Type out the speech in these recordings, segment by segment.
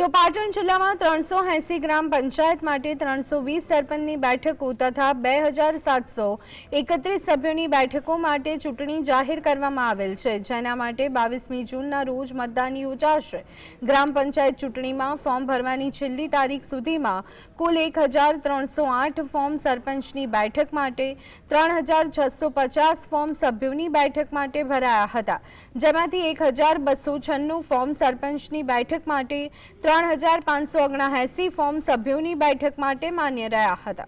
તો પાટણ જિલ્લામાં ત્રણસો એંસી ગ્રામ પંચાયત માટે ત્રણસો વીસ સરપંચની બેઠકો તથા બે હજાર સાતસો એકત્રીસ સભ્યોની બેઠકો માટે ચૂંટણી જાહેર કરવામાં આવેલ છે. જેના માટે બાવીસમી જૂનના રોજ મતદાન યોજાશે. ગ્રામ પંચાયત ચૂંટણીમાં ફોર્મ ભરવાની છેલ્લી તારીખ સુધીમાં કુલ એક હજાર ત્રણસો આઠ ફોર્મ સરપંચની બેઠક માટે ત્રણ હજાર છસો પચાસ ફોર્મ સભ્યોની બેઠક માટે ભરાયા હતા. જેમાંથી એક હજાર બસો છન્નું ફોર્મ સરપંચની બેઠક માટે ત્રણ ફોર્મ સભ્યોની બેઠક માટે માન્ય રહ્યા હતા.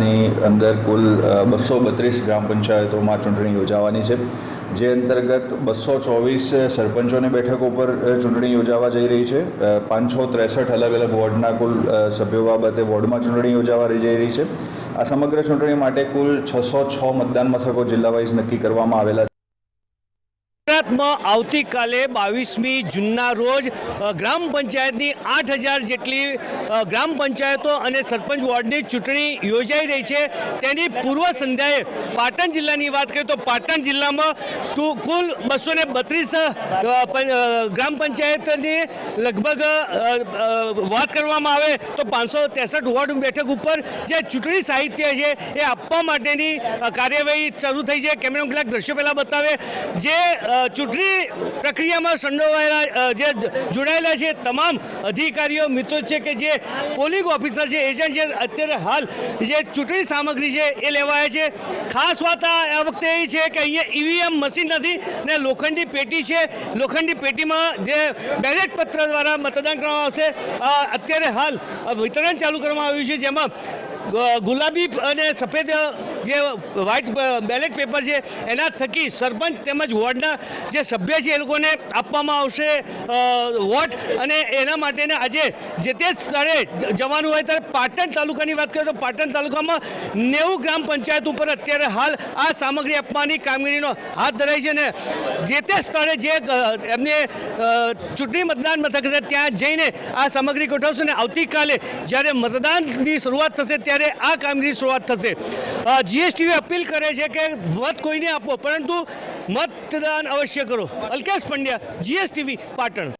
ની અંદર કુલ બસો બત્રીસ ગ્રામ પંચાયતોમાં ચૂંટણી યોજાવાની છે. જે અંતર્ગત બસો ચોવીસ સરપંચોની બેઠકો પર ચૂંટણી યોજાવા જઈ રહી છે. પાંચસો ત્રેસઠ અલગ અલગ વોર્ડના કુલ સભ્યો બાબતે વોર્ડમાં ચૂંટણી યોજાવા જઈ રહી છે. આ સમગ્ર ચૂંટણી માટે કુલ છસો છ મતદાન મથકો જિલ્લા વાઇઝ નક્કી કરવામાં આવેલા છે ગુજરાતમાં આવતીકાલે બાવીસમી જૂનના રોજ ગ્રામ પંચાયતની આઠ હજાર જેટલી ગ્રામ પંચાયતો અને સરપંચ વોર્ડની ચૂંટણી યોજાઈ રહી છે. તેની પૂર્વ સંધ્યાએ પાટણ જિલ્લાની વાત કરીએ તો પાટણ જિલ્લામાં કુલ બસો ને બત્રીસ ગ્રામ પંચાયતની લગભગ વાત કરવામાં આવે તો પાંચસો ત્રેસઠ વોર્ડ બેઠક ઉપર જે ચૂંટણી સાહિત્ય છે એ આપવા માટેની કાર્યવાહી શરૂ થઈ છે. કેમેરા કેટલાક દ્રશ્યો પહેલાં બતાવે, જે ચૂંટણી પ્રક્રિયામાં સંડોવાયેલા જે જોડાયેલા છે તમામ અધિકારીઓ, મિત્રો છે કે જે પોલિંગ ઓફિસર છે, એજન્ટ છે, અત્યારે હાલ જે ચૂંટણી સામગ્રી છે એ લેવાય છે. ખાસ વાત આ વખતે એ છે કે અહીંયા ઈવીએમ મશીન નથી ને લોખંડી પેટી છે. લોખંડી પેટીમાં જે બેલેટ પત્ર દ્વારા મતદાન કરવામાં આવશે. અત્યારે હાલ વિતરણ ચાલુ કરવામાં આવ્યું છે, જેમાં ગુલાબી અને સફેદ જે વ્હાઇટ બેલેટ પેપર છે, એના થકી સરપંચ તેમજ વોર્ડના જે સભ્ય છે એ લોકોને આપવામાં આવશે વોટ. અને એના માટેને આજે જે તે સ્થળે જવાનું હોય ત્યારે પાટણ તાલુકાની વાત કરીએ તો પાટણ તાલુકામાં નેવું ગ્રામ પંચાયત ઉપર અત્યારે હાલ આ સામગ્રી આપવાની કામગીરીનો હાથ ધરાઈ છે ને જે તે સ્થળે જે એમને ચૂંટણી મતદાન મથક છે, ત્યાં જઈને આ સામગ્રી ગોઠવશે અને આવતીકાલે જ્યારે મતદાનની શરૂઆત થશે ત્યારે આ કામગીરી શરૂઆત થશે. જીએસટીવી અપીલ કરે છે કે મત કોઈને આપો, પરંતુ મતદાન અવશ્ય કરો. અલ્કેશ પંડ્યા જીએસટીવી પાટણ.